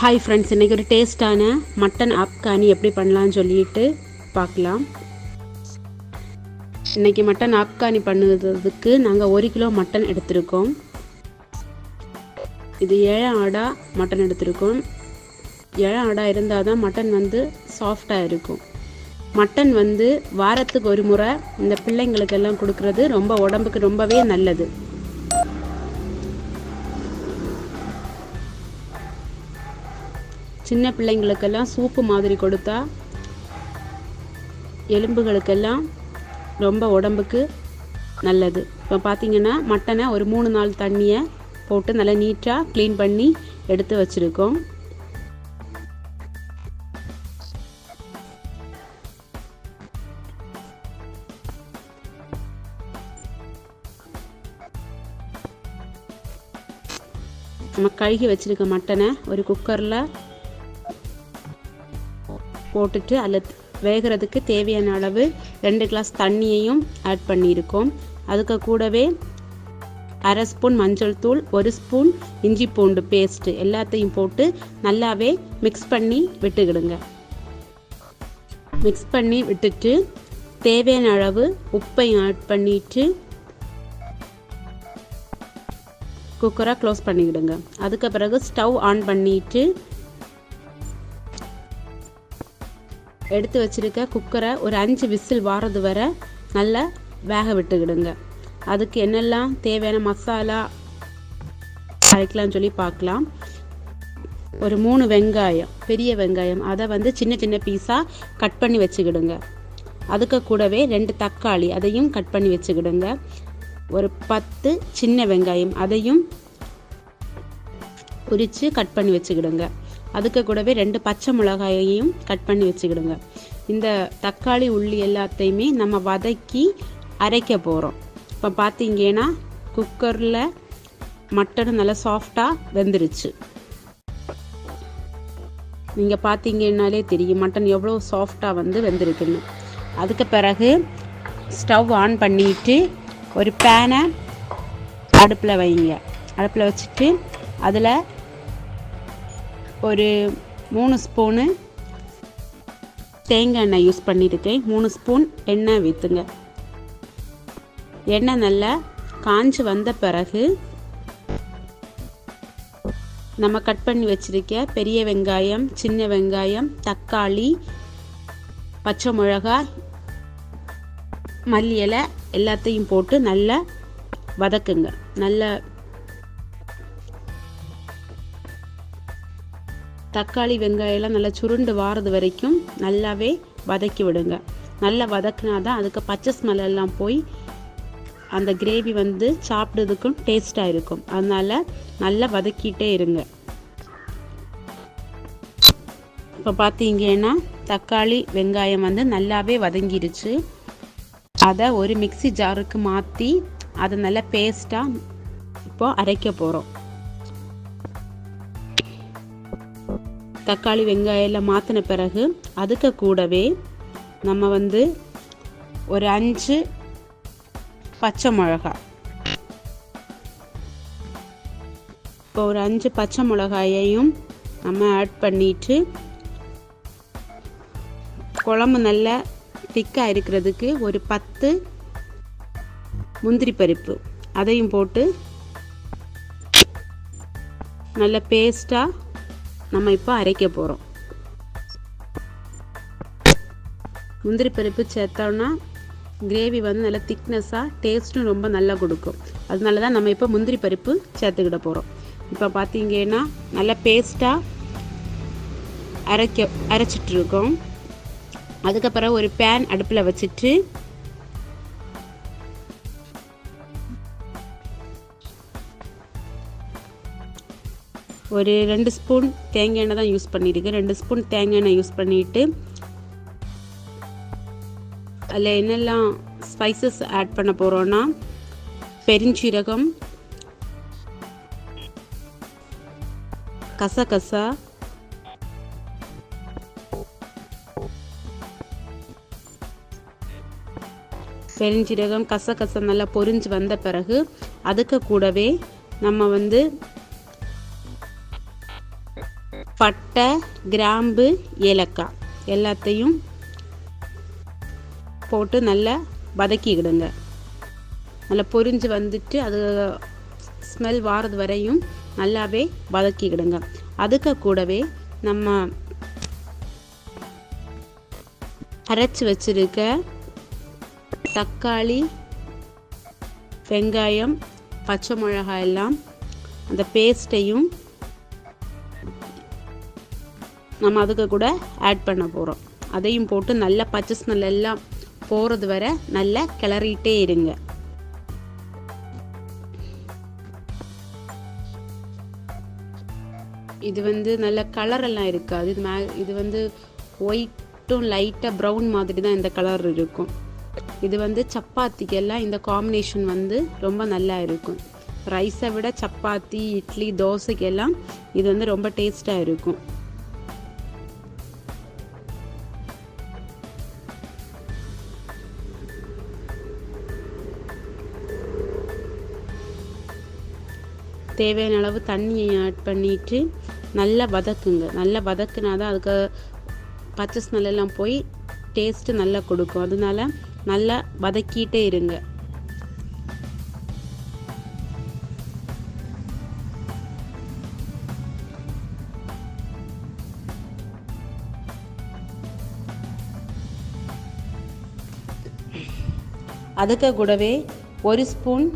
Hi friends இன்றைக்கி ஒரு டேஸ்ட்டான மட்டன் ஆப்கானி எப்படி பண்ணலான்னு சொல்லிட்டு பார்க்கலாம். இன்றைக்கி மட்டன் ஆப்கானி பண்ணுறதுக்கு நாங்கள் ஒரு கிலோ மட்டன் எடுத்திருக்கோம். இது ஏழை ஆடா மட்டன் எடுத்திருக்கோம். ஏழை ஆடா இருந்தால் தான் மட்டன் வந்து சாஃப்டாக இருக்கும். மட்டன் வந்து வாரத்துக்கு ஒரு முறை இந்த பிள்ளைங்களுக்கெல்லாம் கொடுக்கறது ரொம்ப உடம்புக்கு ரொம்பவே நல்லது. சின்ன பிள்ளைங்களுக்கெல்லாம் சூப்பு மாதிரி கொடுத்தா எலும்புகளுக்கெல்லாம் ரொம்ப உடம்புக்கு நல்லது. இப்போ பார்த்தீங்கன்னா மட்டனை ஒரு மூணு நாள் தண்ணியை போட்டு நல்லா நீட்டாக க்ளீன் பண்ணி எடுத்து வச்சுருக்கோம். நம்ம கழுகி வச்சுருக்க மட்டனை ஒரு குக்கரில் போட்டுட்டு அதில் வேகிறதுக்கு தேவையான அளவு ரெண்டு கிளாஸ் தண்ணியையும் ஆட் பண்ணியிருக்கோம். அதுக்கு கூடவே அரை ஸ்பூன் மஞ்சள் தூள் ஒரு ஸ்பூன் இஞ்சி பூண்டு பேஸ்ட்டு எல்லாத்தையும் போட்டு நல்லாவே மிக்ஸ் பண்ணி விட்டுக்கிடுங்க. மிக்ஸ் பண்ணி விட்டுட்டு தேவையான அளவு உப்பையும் ஆட் பண்ணிட்டு குக்கரை க்ளோஸ் பண்ணிக்கிடுங்க. அதுக்கு பிறகு ஸ்டவ் ஆன் பண்ணிட்டு எடுத்து வச்சுருக்க குக்கரை ஒரு அஞ்சு விசில் வாரது வரை நல்லா வேக விட்டுக்கிடுங்க. அதுக்கு என்னெல்லாம் தேவையான மசாலா அரைக்கலாம்னு சொல்லி பார்க்கலாம். ஒரு மூணு வெங்காயம் பெரிய வெங்காயம் அதை வந்து சின்ன சின்ன பீஸாக கட் பண்ணி வச்சுக்கிடுங்க. அதுக்கு கூடவே ரெண்டு தக்காளி அதையும் கட் பண்ணி வச்சுக்கிடுங்க. ஒரு பத்து சின்ன வெங்காயம் அதையும் உரித்து கட் பண்ணி வச்சுக்கிடுங்க. அதுக்கு கூடவே ரெண்டு பச்சை மிளகாயையும் கட் பண்ணி வச்சுக்கிடுங்க. இந்த தக்காளி உள்ளி எல்லாத்தையுமே நம்ம வதக்கி அரைக்க போகிறோம் இப்போ பார்த்தீங்கன்னா குக்கரில் மட்டன் நல்லா சாஃப்டாக வெந்துருச்சு. நீங்கள் பார்த்தீங்கன்னாலே தெரியும் மட்டன் எவ்வளோ சாஃப்டாக வந்து வெந்திருக்குன்னு. அதுக்கு பிறகு ஸ்டவ் ஆன் பண்ணிட்டு ஒரு பேனை அடுப்பில் வைங்க. அடுப்பில் வச்சுட்டு அதில் ஒரு மூணு ஸ்பூனு தேங்காய் எண்ணெய் யூஸ் பண்ணியிருக்கேன். மூணு ஸ்பூன் எண்ணெய் விற்றுங்க எண்ணெய் நல்லா காஞ்சி வந்த பிறகு நம்ம கட் பண்ணி வச்சுருக்க பெரிய வெங்காயம் சின்ன வெங்காயம் தக்காளி பச்சை மிளகாய் மல்லி இலை எல்லாத்தையும் போட்டு நல்லா வதக்குங்க. நல்லா தக்காளி வெங்காயம்லாம் நல்லா சுருண்டு வாரது வரைக்கும் நல்லாவே வதக்கி விடுங்க. நல்லா வதக்குனா தான் அதுக்கு பச்சை ஸ்மெல் எல்லாம் போய் அந்த கிரேவி வந்து சாப்பிட்றதுக்கும் டேஸ்ட்டாக இருக்கும். அதனால் நல்லா வதக்கிட்டே இருங்க. இப்போ பார்த்தீங்கன்னா தக்காளி வெங்காயம் வந்து நல்லாவே வதங்கிருச்சு. அதை ஒரு மிக்சி ஜாருக்கு மாற்றி அதை நல்லா பேஸ்ட்டாக இப்போ அரைக்க போகிறோம் தக்காளி வெங்காயம் மாற்றின பிறகு அதுக்கு கூடவே நம்ம வந்து ஒரு அஞ்சு பச்சை மிளகாய் இப்போ ஒரு அஞ்சு பச்சை மிளகாயையும் நம்ம ஆட் பண்ணிட்டு குழம்பு நல்லா திக்காக இருக்கிறதுக்கு ஒரு பத்து முந்திரி பருப்பு. அதையும் போட்டு நல்ல பேஸ்ட்டாக நம்ம இப்போ அரைக்க போகிறோம் முந்திரி பருப்பு சேர்த்தோன்னா கிரேவி வந்து நல்லா திக்னஸாக டேஸ்ட்டும் ரொம்ப நல்லா கொடுக்கும். அதனால தான் நம்ம இப்போ முந்திரி பருப்பு சேர்த்துக்கிட போகிறோம் இப்போ பார்த்தீங்கன்னா நல்லா பேஸ்ட்டாக அரைக்க அரைச்சிட்ருக்கோம் அதுக்கப்புறம் ஒரு பேன் அடுப்பில் வச்சுட்டு ஒரு ரெண்டு ஸ்பூன் தேங்காய் எண்ணெய் தான் யூஸ் பண்ணியிருக்கேன் ரெண்டு ஸ்பூன் தேங்காய் எண்ணெய் யூஸ் பண்ணிவிட்டு அதில் என்னெல்லாம் ஸ்பைசஸ் ஆட் பண்ண போகிறோன்னா பெருஞ்சீரகம் கசகசா பெருஞ்சீரகம் கசகசம் நல்லா பொரிஞ்சு வந்த பிறகு அதுக்கு கூடவே நம்ம வந்து பட்டை கிராம்பு ஏலக்காய். எல்லாத்தையும் போட்டு நல்லா வதக்கிக்கிடுங்க. நல்லா பொரிஞ்சு வந்துட்டு அது ஸ்மெல் வாரது வரையும் நல்லாவே வதக்கிக்கிடுங்க. அதுக்கு கூடவே நம்ம அரைச்சி வச்சிருக்க தக்காளி வெங்காயம் பச்சை மிளகாய் எல்லாம் அந்த பேஸ்ட்டையும் நம்ம அதுக்கு கூட ஆட் பண்ண போகிறோம் அதையும் போட்டு நல்லா பச்சை ஸ்மெல் எல்லாம் போகிறது வரை நல்லா கிளறிட்டே இருங்க. இது வந்து நல்ல கலரெல்லாம் இருக்காது. இது மே இது வந்து ஒயிட்டும் லைட்டாக ப்ரௌன் மாதிரி தான் இந்த கலர் இருக்கும். இது வந்து சப்பாத்திக்கெல்லாம் இந்த காம்பினேஷன் வந்து ரொம்ப நல்லா இருக்கும். ரைஸை விட சப்பாத்தி இட்லி தோசைக்கெல்லாம் இது வந்து ரொம்ப டேஸ்ட்டாக இருக்கும். தேவையான அளவு தண்ணியை ஆட் பண்ணிவிட்டு நல்லா வதக்குங்க. நல்லா வதக்குனா தான் அதுக்கு பச்சை ஸ்மெல்லாம் போய் டேஸ்ட்டு நல்லா கொடுக்கும். அதனால நல்லா வதக்கிட்டே இருங்க. அதுக்கு கூடவே ஒரு ஸ்பூன்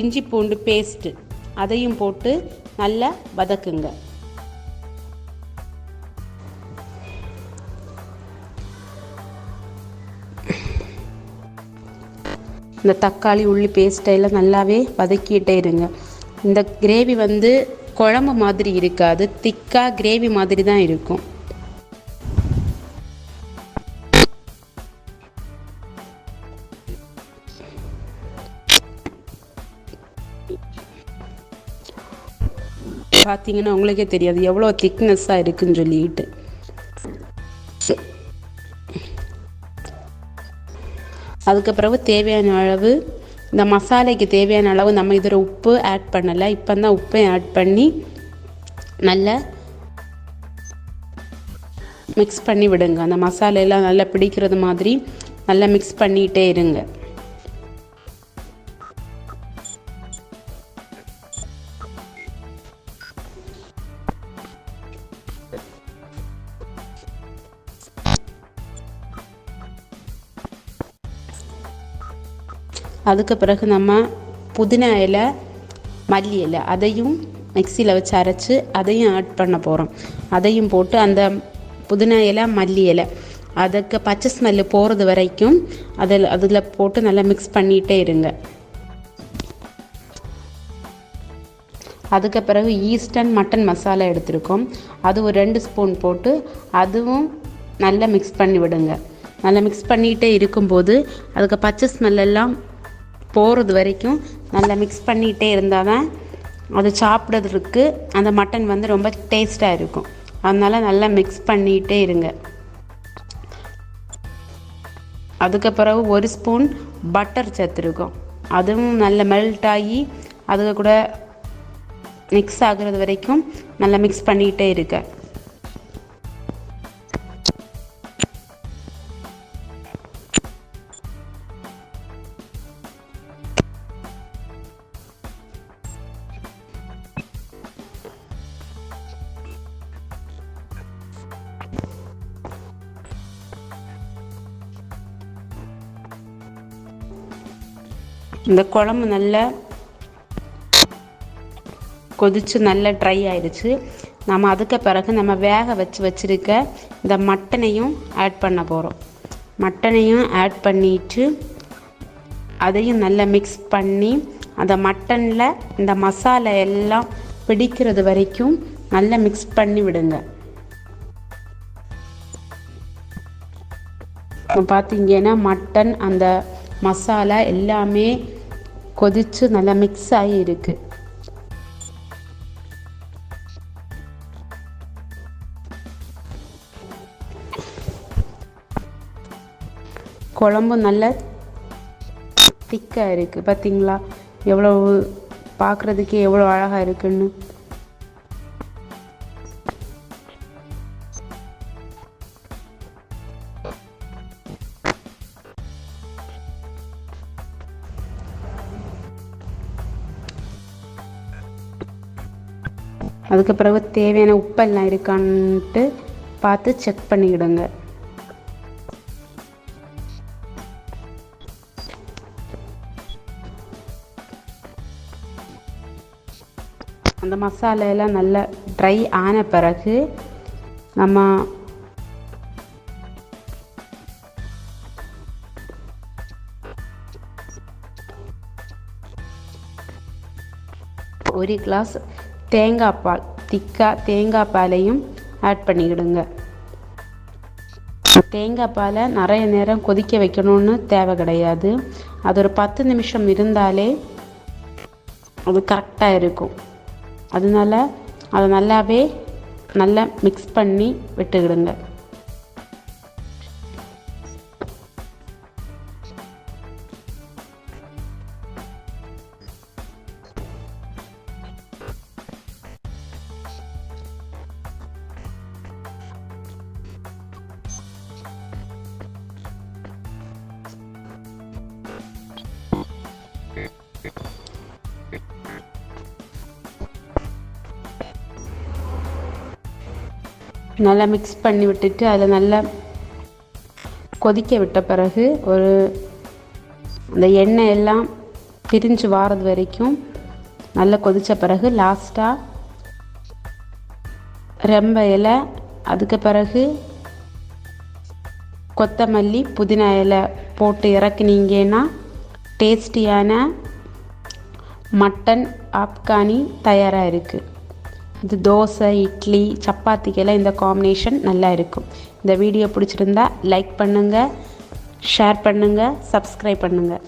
இஞ்சி பூண்டு பேஸ்ட்டு அதையும் போட்டு நல்லா வதக்குங்க. இந்த தக்காளி உள்ளி பேஸ்ட்டையெல்லாம் நல்லாவே வதக்கிட்டே இருங்க. இந்த கிரேவி வந்து குழம்பு மாதிரி இருக்காது. திக்காக கிரேவி மாதிரி தான் இருக்கும். பார்த்தீங்கன்னா உங்களுக்கே தெரியாது. எவ்வளோ திக்னஸ்ஸாக இருக்குன்னு சொல்லிட்டு. அதுக்கு பிறகு தேவையான அளவு இந்த மசாலைக்கு தேவையான அளவு நம்ம இதில் உப்பு ஆட் பண்ணலை. இப்போ தான் உப்பையும் ஆட் பண்ணி நல்லா மிக்ஸ் பண்ணி விடுங்க. அந்த மசாலையெல்லாம் நல்லா பிடிக்கிறது மாதிரி நல்லா மிக்ஸ் பண்ணிகிட்டே இருங்க. அதுக்கு பிறகு நம்ம புதினா இலை மல்லி இலை அதையும் மிக்சியில் வச்சு அரைச்சி அதையும் ஆட் பண்ண போகிறோம் அதையும் போட்டு அந்த புதினா இலை மல்லி இலை அதுக்கு பச்சை ஸ்மெல்லு போகிறது வரைக்கும் அதில் அதில் போட்டு நல்லா மிக்ஸ் பண்ணிகிட்டே இருங்க. அதுக்கு பிறகு ஈஸ்டர்ன் மட்டன் மசாலா எடுத்திருக்கோம். அது ஒரு ரெண்டு ஸ்பூன் போட்டு அதுவும் நல்லா மிக்ஸ் பண்ணி விடுங்க. நல்லா மிக்ஸ் பண்ணிகிட்டே இருக்கும்போது அதுக்கு பச்சை ஸ்மெல்லெல்லாம் போகிறது வரைக்கும் நல்லா மிக்ஸ் பண்ணிகிட்டே இருந்தால் தான் அது சாப்பிட்றதுக்கு அந்த மட்டன் வந்து ரொம்ப டேஸ்ட்டாக இருக்கும். அதனால் நல்லா மிக்ஸ் பண்ணிகிட்டே இருங்க. அதுக்கு பிறகு ஒரு ஸ்பூன் பட்டர் சேர்த்துருக்கோம் அதுவும் நல்ல மெல்ட் ஆகி அதுக்கு கூட மிக்ஸ் ஆகுறது வரைக்கும் நல்லா மிக்ஸ் பண்ணிகிட்டே இருக்கேன் இந்த குழம்பு நல்லா கொதித்து நல்லா ட்ரை ஆயிடுச்சு. நம்ம அதுக்கு பிறகு நம்ம வேக வச்சு வச்சுருக்க இந்த மட்டனையும் ஆட் பண்ண போகிறோம் மட்டனையும் ஆட் பண்ணிட்டு அதையும் நல்லா மிக்ஸ் பண்ணி அந்த மட்டனில் இந்த மசாலா எல்லாம் பிடிக்கிறது வரைக்கும் நல்லா மிக்ஸ் பண்ணி விடுங்க. பார்த்தீங்கன்னா மட்டன் அந்த மசாலா எல்லாமே கொதித்து நல்லா மிக்ஸ் ஆகி இருக்குது குழம்பு நல்ல திக்காக இருக்குது பார்த்தீங்களா எவ்வளோ பார்க்குறதுக்கு எவ்வளோ அழகாக இருக்குன்னு. அதுக்கு பிறகு தேவையான உப்பெல்லாம் இருக்கான்ட்டு பார்த்து செக் பண்ணிக்கிடுங்க. அந்த மசாலையெல்லாம் நல்லா ட்ரை ஆன பிறகு நம்ம ஒரு கிளாஸ் தேங்காய் பால் திக்காக தேங்காய் பாலையும் ஆட் பண்ணிக்கிடுங்க. தேங்காய் பாலை நிறைய நேரம் கொதிக்க வைக்கணும்னு தேவை கிடையாது. அது ஒரு பத்து நிமிஷம் இருந்தாலே அது கரெக்டாக இருக்கும். அதனால அதை நல்லாவே நல்லா மிக்ஸ் பண்ணி விட்டுக்கிடுங்க. நல்லா மிக்ஸ் பண்ணி விட்டுட்டு அதில் நல்லா கொதிக்க விட்ட பிறகு ஒரு அந்த எண்ணெய் எல்லாம் பிரிஞ்சு வாரது வரைக்கும் நல்லா கொதித்த பிறகு லாஸ்ட்டாக ரெம்ப இலை அதுக்கு பிறகு கொத்தமல்லி புதினா இலை போட்டு இறக்குனீங்கன்னா டேஸ்டியான மட்டன் ஆப்கானி தயாராக இருக்குது இது தோசை இட்லி சப்பாத்திக்கெல்லாம் இந்த காம்பினேஷன் நல்லா இருக்கும். இந்த வீடியோ பிடிச்சிருந்தா லைக் பண்ணுங்கள் ஷேர் பண்ணுங்கள் சப்ஸ்கிரைப் பண்ணுங்கள்